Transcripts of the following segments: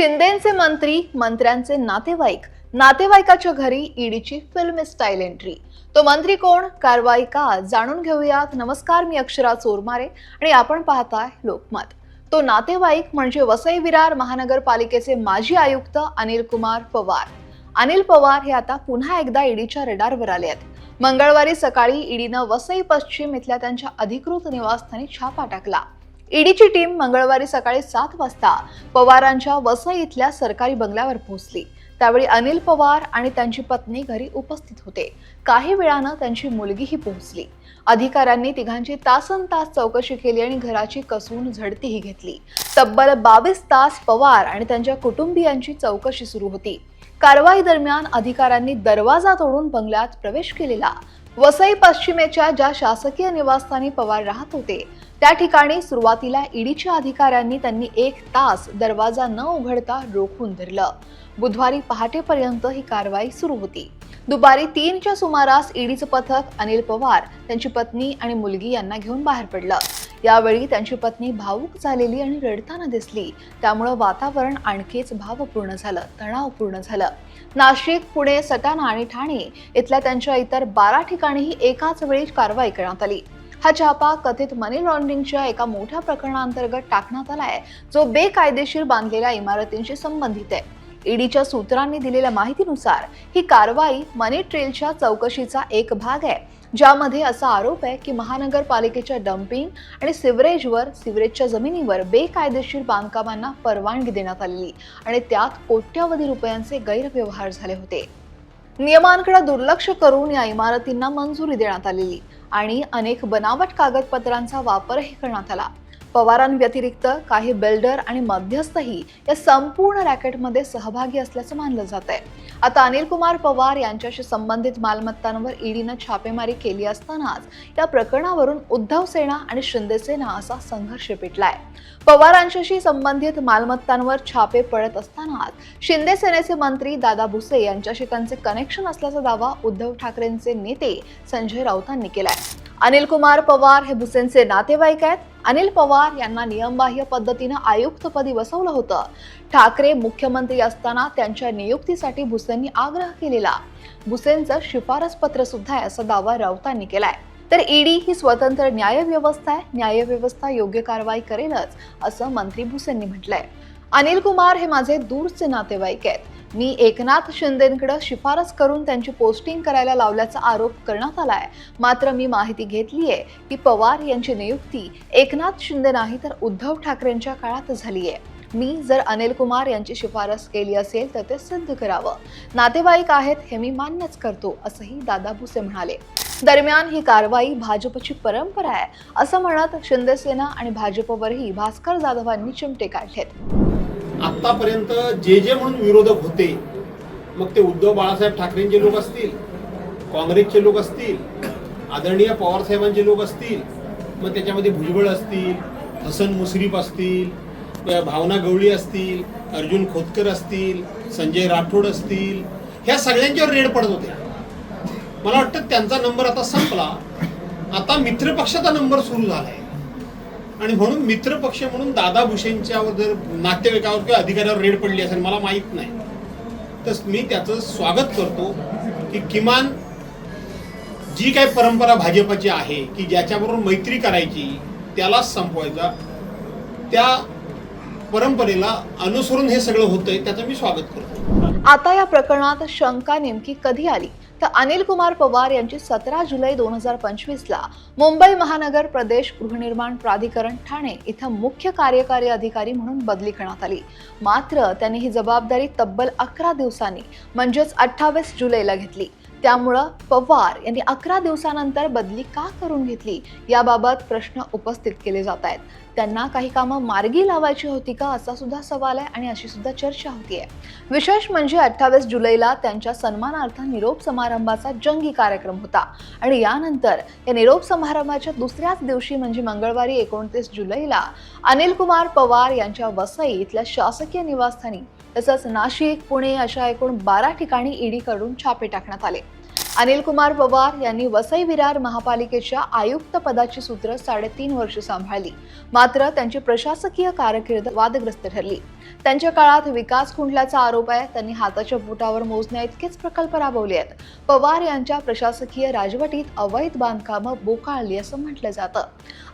शिंदेचे मंत्री मंत्र्यांचे नातेवाईक. नातेवाईकाच्या घरी ईडीची फिल्म स्टाईल एंट्री तो मंत्री कोण? कारवाई का जाणून घेऊयात. नमस्कार मी अक्षरा चोरमारे आणि आपण पाहताय लोकमत. तो नातेवाईक म्हणजे वसई विरार महानगरपालिकेचे माजी आयुक्त अनिल कुमार पवार. अनिल पवार हे आता पुन्हा एकदा ईडीच्या रडारवर आले आहेत. मंगळवारी सकाळी ईडीनं वसई पश्चिम इथल्या त्यांच्या अधिकृत निवासस्थानी छापा टाकला. ईडीची टीम मंगळवारी सकाळी सात वाजता पवारांच्या वसई इथल्या सरकारी बंगल्यावर पोहोचली. त्यावेळी अनिल पवार आणि त्यांची पत्नी घरी उपस्थित होते. काही वेळानं त्यांची मुलगीही पोहोचली. अधिकाऱ्यांनी तिघांची तासन तास चौकशी केली आणि घराची कसून झडतीही घेतली. तब्बल बावीस तास पवार आणि त्यांच्या कुटुंबियांची चौकशी सुरू होती. कारवाई दरम्यान अधिकाऱ्यांनी दरवाजा तोडून बंगल्यात प्रवेश केलेला. वसई पश्चिमेच्या ज्या शासकीय निवासस्थानी पवार राहत होते त्या ठिकाणी सुरुवातीला ईडीच्या अधिकाऱ्यांनी त्यांनी एक तास दरवाजा न उघडता रोखून धरलं. बुधवारी पहाटेपर्यंत ही कारवाई सुरू होती. दुपारी तीनच्या सुमारास ईडीचं पथक अनिल पवार त्यांची पत्नी आणि मुलगी यांना घेऊन बाहेर पडलं. यावेळी त्यांची पत्नी भावूक झालेली आणि रडताना दिसली. त्यामुळं वातावरण आणखीच भावपूर्ण झालं तणावपूर्ण झालं. नाशिक पुणे सटाणा आणि ठाणे इथल्या त्यांच्या इतर बारा ठिकाणीही एकाच वेळी कारवाई करण्यात आली. हा छापा कथित मनी लॉन्ड्रिंगच्या एका मोठ्या प्रकरणाअंतर्गत टाकण्यात आलाय जो बेकायदेशीर बांधलेल्या इमारतींशी संबंधित आहे. ईडीच्या सूत्रांनी दिलेल्या माहितीनुसार ही कारवाई मनी ट्रेलच्या चौकशीचा एक भाग आहे ज्यामध्ये असा आरोप आहे की महानगरपालिकेच्या डम्पिंग आणि सिवरेजवर सिवरेजच्या जमिनीवर बेकायदेशीर बांधकामांना परवानगी देण्यात आलेली आणि त्यात कोट्यावधी रुपयांचे गैरव्यवहार झाले होते. नियमांकडे दुर्लक्ष करून या इमारतींना मंजुरी देण्यात आलेली. आणि अनेक बनावट कागदपत्रांचा वापरही करण्यात आला. पवारांव्यतिरिक्त काही बिल्डर आणि मध्यस्थही या संपूर्ण रॅकेटमध्ये सहभागी असल्याचं मानलं जात आहे आता अनिल कुमार पवार यांच्याशी संबंधित मालमत्तांवर ईडीनं छापेमारी केली असतानाच या प्रकरणावरून उद्धव सेना आणि शिंदे सेना असा संघर्ष पेटलाय. पवारांच्याशी संबंधित मालमत्तांवर छापे पडत असतानाच शिंदे सेनेचे मंत्री दादा भुसे यांच्याशी त्यांचे कनेक्शन असल्याचा दावा उद्धव ठाकरेंचे नेते संजय राऊतांनी केलाय. अनिल कुमार पवार हे भुसेंचे नातेवाईक आहेत. अनिल पवार यांना नियमबाह्य पद्धतीनं आयुक्तपदी बसवलं होतं. ठाकरे मुख्यमंत्री असताना त्यांच्या नियुक्तीसाठी भुसेंनी आग्रह केलेला. भुसेंचं शिफारस पत्र सुद्धा आहे असा दावा राऊतांनी केलाय. तर ईडी ही स्वतंत्र न्यायव्यवस्था आहे. न्यायव्यवस्था योग्य कारवाई करेलच असं मंत्री भुसेंनी म्हटलंय. अनिल कुमार हे माझे दूरचे नातेवाईक आहेत. मी एकनाथ शिंदेकडे शिफारस करून त्यांची पोस्टिंग करायला लावल्याचा आरोप करण्यात आला आहे. मात्र मी माहिती घेतली आहे की पवार यांची नियुक्ती एकनाथ शिंदे नाही तर उद्धव ठाकरेंच्या काळात झाली आहे. मी जर अनिल कुमार यांची शिफारस केली असेल तर ते सिद्ध करावं. नातेवाईक आहेत हे मी मान्यच करतो असंही दादा भुसे म्हणाले. दरम्यान ही कारवाई भाजपची परंपरा आहे असं म्हणत शिंदेसेना आणि भाजपवरही भास्कर जाधवांनी चिमटे काढलेत. आतापर्यंत जे जे म्हणून विरोधक होते मग ते उद्धव बाळासाहेब ठाकरेंचे लोक असतील काँग्रेसचे लोक असतील आदरणीय पवारसाहेबांचे लोक असतील मग त्याच्यामध्ये भुजबळ असतील हसन मुश्रीफ असतील भावना गवळी असतील अर्जुन खोतकर असतील संजय राठोड असतील ह्या सगळ्यांच्यावर रेड पडत होत्या. मला वाटतं त्यांचा नंबर आता संपला. आता मित्रपक्षाचा नंबर सुरू झालाय. आणि म्हणून मित्रपक्ष म्हणून दादा भुसेंच्यावर जर नातेवाईकावर किंवा अधिकाऱ्यावर रेड पडली असेल मला माहीत नाही. तर मी त्याचं स्वागत करतो की किमान जी काही परंपरा भाजपाची आहे की ज्याच्याबरोबर मैत्री करायची त्यालाच संपवायचा. त्या परंपरेला अनुसरून हे सगळं होतंय त्याचं मी स्वागत करतो. आता या प्रकरणात शंका नेमकी कधी आली? तर अनिल कुमार पवार यांची सतरा जुलै दोन हजार पंचवीसला मुंबई महानगर प्रदेश गृहनिर्माण प्राधिकरण ठाणे इथं मुख्य कार्यकारी अधिकारी म्हणून बदली करण्यात आली. मात्र त्यांनी ही जबाबदारी तब्बल अकरा दिवसांनी म्हणजेच अठ्ठावीस जुलैला घेतली. त्यामुळं पवार यांनी अकरा दिवसानंतर बदली का करून घेतली याबाबत प्रश्न उपस्थित केले जात आहेत. त्यांना काही कामं मार्गी लावायची होती का असा सुद्धा सवाल आहे आणि अशी सुद्धा चर्चा होतीये विशेष म्हणजे अठ्ठावीस जुलैला त्यांच्या सन्मानार्थ निरोप समारंभाचा जंगी कार्यक्रम होता आणि यानंतर या निरोप समारंभाच्या दुसऱ्याच दिवशी म्हणजे मंगळवारी एकोणतीस जुलैला अनिल कुमार पवार यांच्या वसई इथल्या शासकीय निवासस्थानी तसंच नाशिक पुणे अशा एकूण बारा ठिकाणी ईडीकडून छापे टाकण्यात आले. अनिल कुमार पवार यांनी वसई विरार महापालिकेच्या आयुक्त पदाची सूत्र साडेतीन वर्ष सांभाळली. मात्र त्यांची प्रशासकीय कारकीर्द वादग्रस्त ठरली. त्यांच्या काळात विकास खुंटल्याचा आरोप आहे. त्यांनी हाताच्या बोटावर मोजण्या इतकेच प्रकल्प राबवले आहेत. पवार यांच्या प्रशासकीय राजवटीत अवैध बांधकामं बोकाळली असं म्हटलं जातं.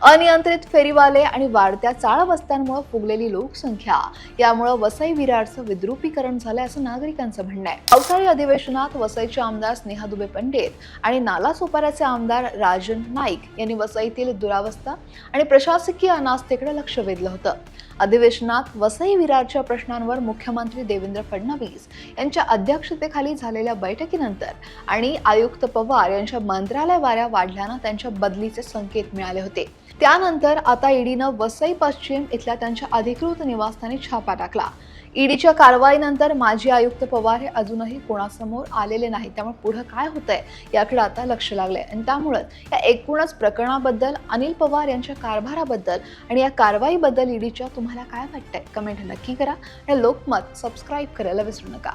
अनियंत्रित फेरीवाले आणि वाढत्या चाळवस्त्यांमुळे फुगलेली लोकसंख्या यामुळे वसई विरारचं विद्रुपीकरण झालंय असं नागरिकांचं म्हणणं आहे. पावसाळी अधिवेशनात वसईचे आमदार स्नेहा दुबे पंडित आणि नालासोपाऱ्याचे आमदार राजन नाईक यांनी वसईतील दुरावस्था आणि प्रशासकीय अनास्थेकडे लक्ष वेधलं होतं. अधिवेशनात वसई विरारच्या प्रश्नांवर मुख्यमंत्री देवेंद्र फडणवीस यांच्या अध्यक्षतेखाली झालेल्या बैठकीनंतर आणि आयुक्त पवार यांच्या मंत्रालय वाऱ्या वाढल्यानं त्यांच्या बदलीचे संकेत मिळाले होते. त्यानंतर आता ईडीनं वसई पश्चिम इथल्या त्यांच्या अधिकृत निवासस्थानी छापा टाकला. ईडीच्या कारवाईनंतर माजी आयुक्त पवार हे अजूनही कोणासमोर आलेले नाही त्यामुळे पुढं काय होतंय याकडे आता लक्ष लागलंय. आणि त्यामुळं या एकूणच प्रकरणाबद्दल अनिल पवार यांच्या कारभाराबद्दल आणि या कारवाईबद्दल ईडीच्या तुम्हाला काय वाटतंय? कमेंट नक्की करा. आणि लोकमत सबस्क्राईब करायला विसरू नका.